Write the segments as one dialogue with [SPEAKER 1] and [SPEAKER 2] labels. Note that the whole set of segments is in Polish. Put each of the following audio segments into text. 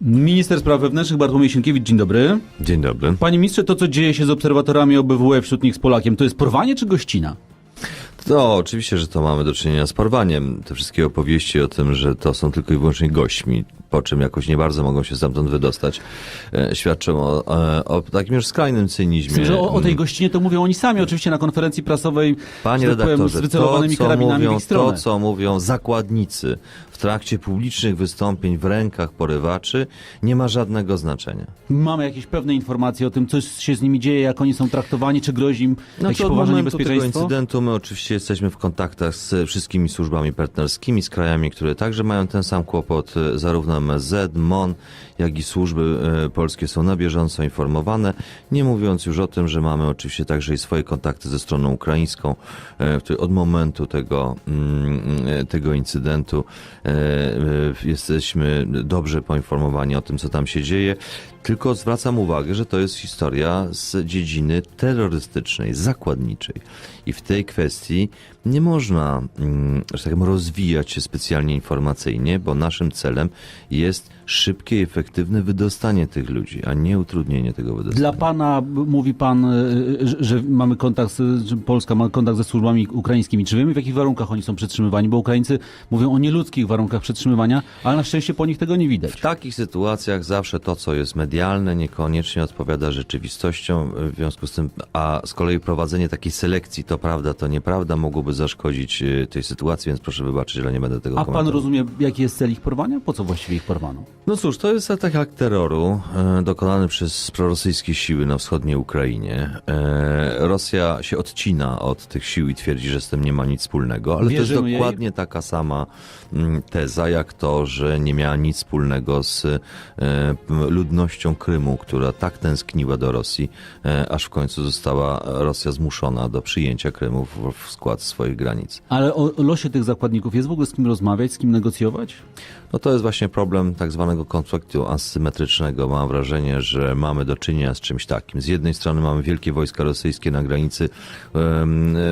[SPEAKER 1] Minister Spraw Wewnętrznych Bartłomiej Sienkiewicz, dzień dobry.
[SPEAKER 2] Dzień dobry.
[SPEAKER 1] Panie ministrze, to co dzieje się z obserwatorami OBWE, wśród nich z Polakiem, to jest porwanie czy gościna?
[SPEAKER 2] To oczywiście, że to mamy do czynienia z porwaniem. Te wszystkie opowieści o tym, że to są tylko i wyłącznie gośćmi, po czym jakoś nie bardzo mogą się stamtąd wydostać, e, świadczą o, e, o takim już skrajnym cynizmie.
[SPEAKER 1] tym, że o, o tej gościnie to mówią oni sami, oczywiście na konferencji prasowej,
[SPEAKER 2] Panie
[SPEAKER 1] tak powiem, z
[SPEAKER 2] redaktorze, to co, mówią, to, co mówią zakładnicy w trakcie publicznych wystąpień w rękach porywaczy, nie ma żadnego znaczenia.
[SPEAKER 1] Mamy jakieś pewne informacje o tym, co się z nimi dzieje, jak oni są traktowani, czy grozi im jakieś
[SPEAKER 2] Znaczy, od
[SPEAKER 1] poważne
[SPEAKER 2] momentu tego
[SPEAKER 1] niebezpieczeństwo?
[SPEAKER 2] incydentu my oczywiście jesteśmy w kontaktach z wszystkimi służbami partnerskimi, z krajami, które także mają ten sam kłopot. E, Zarówno MSZ, MON, jak i służby e, polskie są na bieżąco informowane. Nie mówiąc już o tym, że mamy oczywiście także i swoje kontakty ze stroną ukraińską, e, w której od momentu tego, mm, e, tego incydentu e, e, jesteśmy dobrze poinformowani o tym, co tam się dzieje. Tylko zwracam uwagę, że to jest historia z dziedziny terrorystycznej, zakładniczej. I w tej kwestii nie można, mm, że tak rozwijać się specjalnie informacyjnie, bo naszym celem jest szybkie i efektywne wydostanie tych ludzi, a nie utrudnienie tego wydostania.
[SPEAKER 1] Dla pana, mówi pan, y, że, że mamy kontakt, z, że Polska ma kontakt ze służbami ukraińskimi. Czy wiemy, w jakich warunkach oni są przetrzymywani? Bo Ukraińcy mówią o nieludzkich warunkach przetrzymywania, ale na szczęście po nich tego nie widać.
[SPEAKER 2] W takich sytuacjach zawsze to, co jest medialne, niekoniecznie odpowiada rzeczywistością. W związku z tym, a z kolei prowadzenie takiej selekcji, to prawda, to nieprawda, mogłoby zaszkodzić e, tej sytuacji, więc proszę wybaczyć, ale nie będę tego
[SPEAKER 1] A pan
[SPEAKER 2] komentował.
[SPEAKER 1] rozumie, jaki jest cel ich porwania? Po co właściwie ich porwano?
[SPEAKER 2] No cóż, to jest atak terroru e, dokonany przez prorosyjskie siły na wschodniej Ukrainie. E, Rosja się odcina od tych sił i twierdzi, że z tym nie ma nic wspólnego, ale to
[SPEAKER 1] Wierzymy
[SPEAKER 2] jest
[SPEAKER 1] jej?
[SPEAKER 2] dokładnie taka sama mm, teza, jak to, że nie miała nic wspólnego z e, ludnością Krymu, która tak tęskniła do Rosji, aż w końcu została Rosja zmuszona do przyjęcia Krymu w, w skład swoich granic.
[SPEAKER 1] Ale o o losie tych zakładników jest w ogóle z kim rozmawiać, z kim negocjować?
[SPEAKER 2] No to jest właśnie problem tak zwanego konfliktu asymetrycznego. Mam wrażenie, że mamy do czynienia z czymś takim. Z jednej strony mamy wielkie wojska rosyjskie na granicy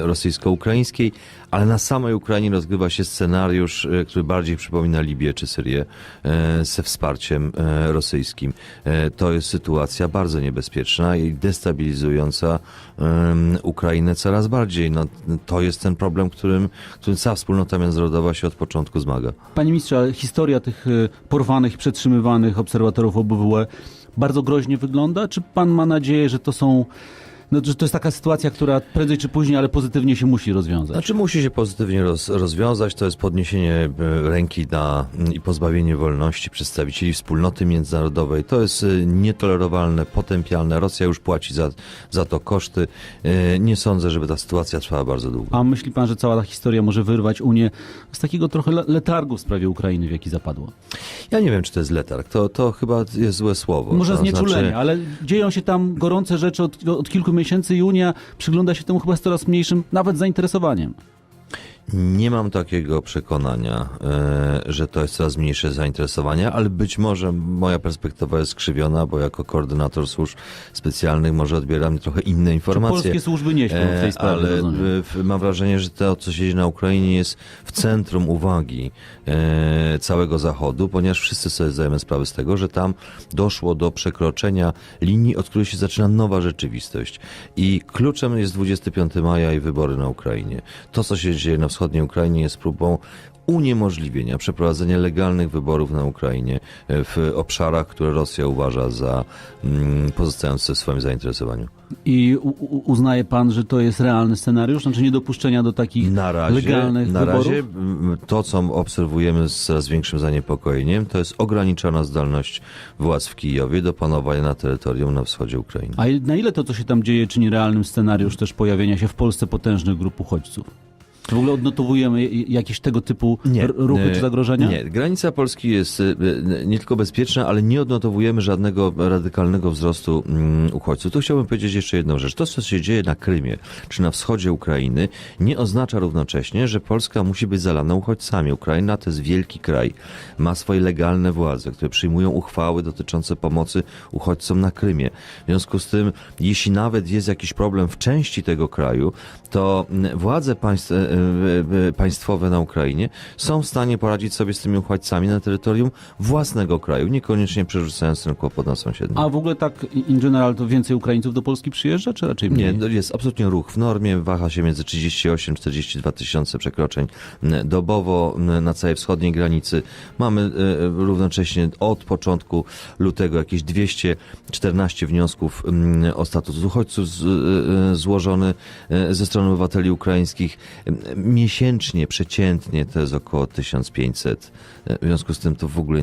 [SPEAKER 2] rosyjsko-ukraińskiej, ale na samej Ukrainie rozgrywa się scenariusz, e, który bardziej przypomina Libię czy Syrię e, ze wsparciem e, rosyjskim. To jest sytuacja bardzo niebezpieczna i destabilizująca Ukrainę coraz bardziej. No, to jest ten problem, którym, którym cała wspólnota międzynarodowa się od początku zmaga.
[SPEAKER 1] Panie ministrze, historia tych porwanych, przetrzymywanych obserwatorów OBWE bardzo groźnie wygląda? Czy pan ma nadzieję, że to są, no, że to jest taka sytuacja, która prędzej czy później, ale pozytywnie się musi rozwiązać?
[SPEAKER 2] Znaczy musi się pozytywnie roz, rozwiązać, to jest podniesienie e, ręki na, i pozbawienie wolności przedstawicieli wspólnoty międzynarodowej. To jest e, nietolerowalne, potępialne. Rosja już płaci za, za to koszty. E, Nie sądzę, żeby ta sytuacja trwała bardzo długo.
[SPEAKER 1] A myśli pan, że cała ta historia może wyrwać Unię z takiego trochę le- letargu w sprawie Ukrainy, w jaki zapadła?
[SPEAKER 2] Ja nie wiem, czy to jest letarg. To, to chyba jest złe słowo.
[SPEAKER 1] Może
[SPEAKER 2] To
[SPEAKER 1] znieczulenie,
[SPEAKER 2] znaczy-
[SPEAKER 1] ale dzieją się tam gorące rzeczy od, od kilku miesięcy i Unia przygląda się temu chyba z coraz mniejszym nawet zainteresowaniem.
[SPEAKER 2] Nie mam takiego przekonania, e, że to jest coraz mniejsze zainteresowanie, ale być może moja perspektywa jest skrzywiona, bo jako koordynator służb specjalnych może odbieram trochę inne
[SPEAKER 1] Czy
[SPEAKER 2] informacje.
[SPEAKER 1] polskie służby nie śpią w tej
[SPEAKER 2] E,
[SPEAKER 1] sprawie,
[SPEAKER 2] Ale
[SPEAKER 1] rozumiem.
[SPEAKER 2] mam wrażenie, że to, co się dzieje na Ukrainie, jest w centrum uwagi e, całego Zachodu, ponieważ wszyscy sobie zdajemy sprawę z tego, że tam doszło do przekroczenia linii, od której się zaczyna nowa rzeczywistość. I kluczem jest 25 maja i wybory na Ukrainie. To, co się dzieje na wschodniej Ukrainie, jest próbą uniemożliwienia przeprowadzenia legalnych wyborów na Ukrainie w obszarach, które Rosja uważa za mm, pozostające w swoim zainteresowaniu.
[SPEAKER 1] I uznaje pan, że to jest realny scenariusz? Znaczy niedopuszczenia do takich
[SPEAKER 2] Na razie,
[SPEAKER 1] legalnych
[SPEAKER 2] na
[SPEAKER 1] wyborów?
[SPEAKER 2] razie m, to, co obserwujemy z coraz większym zaniepokojeniem, to jest ograniczona zdolność władz w Kijowie do panowania na terytorium na wschodzie Ukrainy.
[SPEAKER 1] A na ile to, co się tam dzieje, czyni realnym scenariusz też pojawienia się w Polsce potężnych grup uchodźców? Czy w ogóle odnotowujemy jakieś tego typu r- ruchy czy zagrożenia?
[SPEAKER 2] Nie, granica Polski jest e, e, nie tylko bezpieczna, ale nie odnotowujemy żadnego radykalnego wzrostu mm, uchodźców. Tu chciałbym powiedzieć jeszcze jedną rzecz. To, co się dzieje na Krymie czy na wschodzie Ukrainy, nie oznacza równocześnie, że Polska musi być zalana uchodźcami. Ukraina to jest wielki kraj, ma swoje legalne władze, które przyjmują uchwały dotyczące pomocy uchodźcom na Krymie. W związku z tym, jeśli nawet jest jakiś problem w części tego kraju, to mm, władze państw, e, państwowe na Ukrainie są w stanie poradzić sobie z tymi uchodźcami na terytorium własnego kraju, niekoniecznie przerzucając ten kłopot na sąsiedni.
[SPEAKER 1] A w ogóle tak in general to więcej Ukraińców do Polski przyjeżdża, czy raczej mniej?
[SPEAKER 2] Nie, jest absolutnie ruch w normie, waha się między 38-42 tysiące przekroczeń dobowo na całej wschodniej granicy. Mamy e, równocześnie od początku lutego jakieś 214 wniosków o status uchodźców e, e, złożony ze strony obywateli ukraińskich. Miesięcznie, przeciętnie to jest około 1500. E, W związku z tym to w ogóle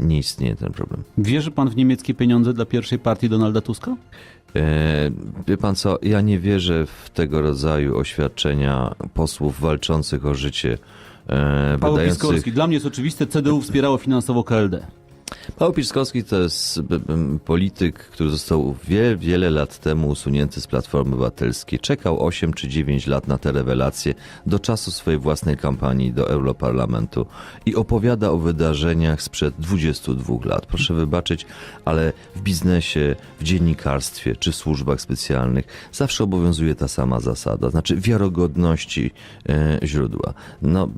[SPEAKER 2] nie istnieje ten problem.
[SPEAKER 1] Wierzy pan w niemieckie pieniądze dla pierwszej partii Donalda Tuska?
[SPEAKER 2] E, Wie pan co, ja nie wierzę w tego rodzaju oświadczenia posłów walczących o życie. E,
[SPEAKER 1] Paweł
[SPEAKER 2] wydających...
[SPEAKER 1] Piskorski. Dla mnie jest oczywiste, CDU wspierało finansowo KLD.
[SPEAKER 2] Paweł Piskowski to jest polityk, który został wiele, wiele lat temu usunięty z Platformy Obywatelskiej. Czekał 8 czy 9 lat na te rewelacje do czasu swojej własnej kampanii do Europarlamentu i opowiada o wydarzeniach sprzed 22 lat. Proszę wybaczyć, ale w biznesie, w dziennikarstwie czy w służbach specjalnych zawsze obowiązuje ta sama zasada, znaczy wiarogodności e, źródła. No,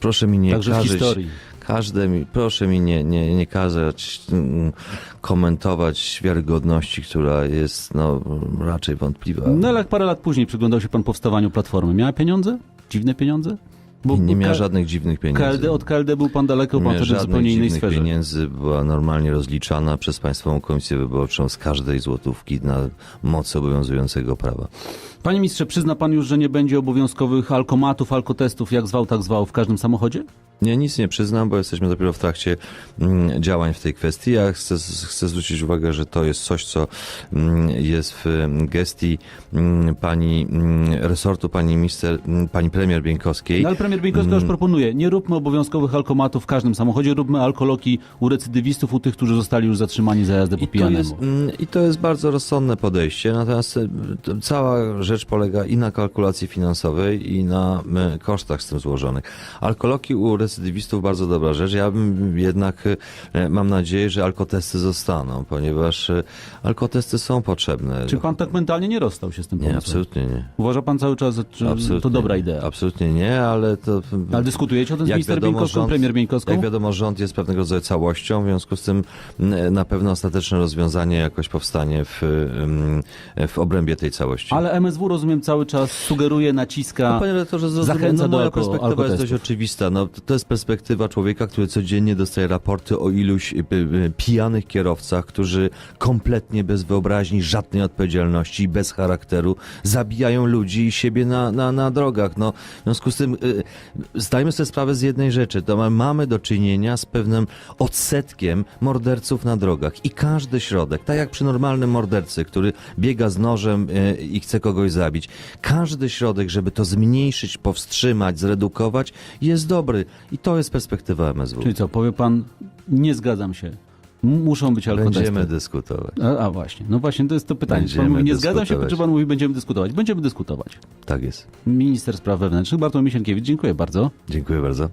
[SPEAKER 2] proszę mi nie
[SPEAKER 1] Także
[SPEAKER 2] karzyć,
[SPEAKER 1] historii.
[SPEAKER 2] Każde mi, proszę mi nie, nie, nie kazać mm, komentować wiarygodności, która jest no, raczej wątpliwa.
[SPEAKER 1] No ale jak parę lat później przyglądał się pan powstawaniu Platformy. Miała pieniądze? Dziwne pieniądze?
[SPEAKER 2] nie, nie miała
[SPEAKER 1] K-
[SPEAKER 2] żadnych dziwnych pieniędzy.
[SPEAKER 1] KLD, od KLD był pan daleko, pan wtedy w zupełnie innej sferze.
[SPEAKER 2] pieniędzy, była normalnie rozliczana przez Państwową Komisję Wyborczą z każdej złotówki na mocy obowiązującego prawa.
[SPEAKER 1] Panie ministrze, przyzna pan już, że nie będzie obowiązkowych alkomatów, alkotestów, jak zwał, tak zwał, w każdym samochodzie?
[SPEAKER 2] Nie, nic nie przyznam, bo jesteśmy dopiero w trakcie mm, działań w tej kwestii. Ja chcę, chcę zwrócić uwagę, że to jest coś, co mm, jest w mm, gestii pani resortu, pani minister, pani premier Bieńkowskiej.
[SPEAKER 1] No, ale premier Bieńkowska już proponuje, nie róbmy obowiązkowych alkomatów w każdym samochodzie, róbmy alkoloki u recydywistów, u tych, którzy zostali już zatrzymani za jazdę po
[SPEAKER 2] I to, jest, I to jest bardzo rozsądne podejście, natomiast to cała rzecz polega i na kalkulacji finansowej, i na e, kosztach z tym złożonych. Alkoloki u recydywistów bardzo dobra rzecz. Ja bym jednak, e, mam nadzieję, że alkotesty zostaną, ponieważ e, alkotesty są potrzebne.
[SPEAKER 1] Czy pan tak mentalnie nie rozstał się z tym
[SPEAKER 2] Nie,
[SPEAKER 1] pomysłem?
[SPEAKER 2] absolutnie nie.
[SPEAKER 1] Uważa pan cały czas, że
[SPEAKER 2] Absolutnie
[SPEAKER 1] to dobra
[SPEAKER 2] nie.
[SPEAKER 1] idea?
[SPEAKER 2] Absolutnie nie, ale to...
[SPEAKER 1] Ale dyskutujecie o tym z minister Bieńkowską, premier Bieńkowską?
[SPEAKER 2] Jak wiadomo, rząd jest pewnego rodzaju całością, w związku z tym na pewno ostateczne rozwiązanie jakoś powstanie w, w obrębie tej całości.
[SPEAKER 1] Ale MSW, rozumiem, cały czas sugeruje, naciska...
[SPEAKER 2] No, panie redaktorze, zrozumie,
[SPEAKER 1] zachęca
[SPEAKER 2] no,
[SPEAKER 1] do
[SPEAKER 2] moja
[SPEAKER 1] alko-
[SPEAKER 2] perspektywa jest dość oczywista. No, to jest perspektywa człowieka, który codziennie dostaje raporty o iluś y, y, pijanych kierowcach, którzy kompletnie bez wyobraźni, żadnej odpowiedzialności bez charakteru zabijają ludzi i siebie na, na, na drogach. No, w związku z tym y, zdajmy sobie sprawę z jednej rzeczy. To ma- mamy do czynienia z pewnym odsetkiem morderców na drogach i każdy środek, tak jak przy normalnym mordercy, który biega z nożem y, i chce kogoś zabić, każdy środek, żeby to zmniejszyć, powstrzymać, zredukować, jest dobry. I to jest perspektywa MSW.
[SPEAKER 1] Czyli co, powie pan, nie zgadzam się. Muszą być alkotesty.
[SPEAKER 2] Będziemy dyskutować.
[SPEAKER 1] A, a właśnie, no właśnie to jest to pytanie. Pan mówi, nie zgadzam się, czy pan mówi, będziemy dyskutować? Będziemy dyskutować.
[SPEAKER 2] Tak jest.
[SPEAKER 1] Minister Spraw Wewnętrznych Bartłomiej Sienkiewicz, dziękuję bardzo.
[SPEAKER 2] Dziękuję bardzo.